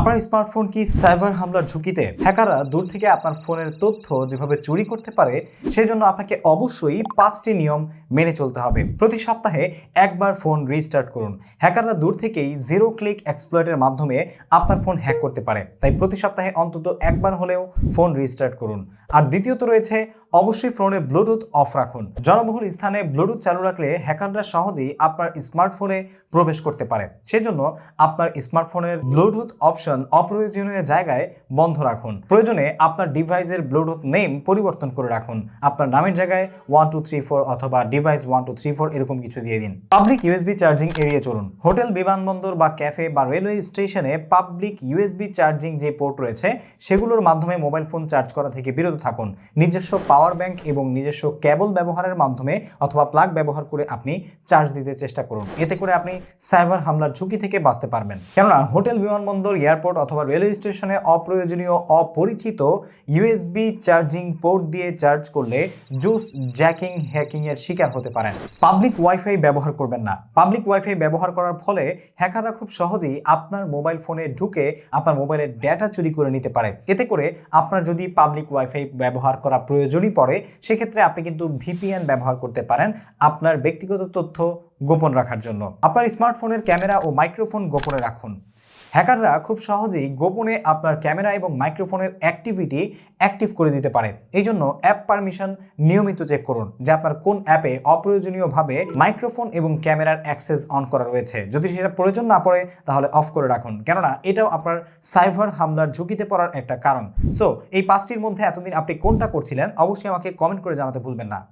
আপনার স্মার্টফোন কি সাইবার হামলার ঝুঁকিতে? হ্যাকাররা দূর থেকে আপনার ফোনের তথ্য যেভাবে চুরি করতে পারে সেই জন্য আপনাকে অবশ্যই পাঁচটি নিয়ম মেনে চলতে হবে। প্রতি সপ্তাহে একবার ফোন রিস্টার্ট করুন। হ্যাকাররা দূর থেকেই জিরো ক্লিক এক্সপ্লয়েটের মাধ্যমে আপনার ফোন হ্যাক করতে পারে। তাই প্রতি সপ্তাহে অন্তত একবার হলেও ফোন রিস্টার্ট করুন। আর দ্বিতীয়ত রয়েছে, অবশ্যই ফোনে ব্লুটুথ অফ রাখুন। জনবহুল স্থানে ব্লুটুথ চালু রাখলে হ্যাকাররা সহজেই আপনার স্মার্টফোনে প্রবেশ করতে পারে। সেজন্য আপনার স্মার্টফোনের ব্লুটুথ অপশন অপ্রয়োজনীয় জায়গায় বন্ধ রাখুন। প্রয়োজনে আপনার ডিভাইসের ব্লুটুথ নেম পরিবর্তন করে রাখুন। আপনার নামের জায়গায় ওয়ান টু থ্রি ফোর অথবা device one two three four এরকম কিছু দিয়ে দিন। পাবলিক ইউএসবি চার্জিং এড়িয়ে চলুন। হোটেল, বিমানবন্দর বা ক্যাফে বা রেলওয়ে স্টেশনে পাবলিক ইউএসবি চার্জিং যে পোর্ট রয়েছে, সেগুলোর মাধ্যমে মোবাইল ফোন চার্জ করা থেকে বিরত থাকুন। নিজস্ব পাওয়ার ব্যাংক এবং নিজস্ব কেবল ব্যবহারের মাধ্যমে অথবা প্লাগ ব্যবহার করে আপনি চার্জ দিতে চেষ্টা করুন। এতে করে আপনি সাইবার হামলার ঝুঁকি থেকে বাঁচতে পারবেন। কেননা হোটেল, বিমানবন্দর এয়ারপোর্ট অথবা রেলওয়ে স্টেশনে অপ্রয়োজনীয়, অপরিচিত ইউএসবি চার্জিং পোর্ট দিয়ে চার্জ করলে জুস জ্যাকিং হ্যাকিং এর শিকার হতে পারেন। পাবলিক ওয়াইফাই ব্যবহার করবেন না। পাবলিক ওয়াইফাই ব্যবহার করার ফলে হ্যাকাররা খুব সহজেই আপনার মোবাইল ফোনে ঢুকে আপনার মোবাইলের ডেটা চুরি করে নিতে পারে। এতে করে আপনার যদি পাবলিক ওয়াইফাই ব্যবহার করা প্রয়োজনই পড়ে, সেক্ষেত্রে আপনি কিন্তু ভিপিএন ব্যবহার করতে পারেন। আপনার ব্যক্তিগত তথ্য গোপন রাখার জন্য। আপনার স্মার্টফোনের ক্যামেরা ও মাইক্রোফোন গোপনে রাখুন। হ্যাকাররা খুব সহজেই গোপনে আপনার ক্যামেরা এবং মাইক্রোফোনের অ্যাক্টিভিটি অ্যাক্টিভ করে দিতে পারে। এই জন্য অ্যাপ পারমিশন নিয়মিত চেক করুন যে আপনার কোন অ্যাপে অপ্রয়োজনীয়ভাবে মাইক্রোফোন এবং ক্যামেরার অ্যাক্সেস অন করা রয়েছে। যদি সেটা প্রয়োজন না পড়ে, তাহলে অফ করে রাখুন। কেননা এটাও আপনার সাইবার হামলার ঝুঁকিতে পড়ার একটা কারণ। সো, এই পাঁচটির মধ্যে এতদিন আপনি কোনটা করছিলেন, অবশ্যই আমাকে কমেন্ট করে জানাতে ভুলবেন না।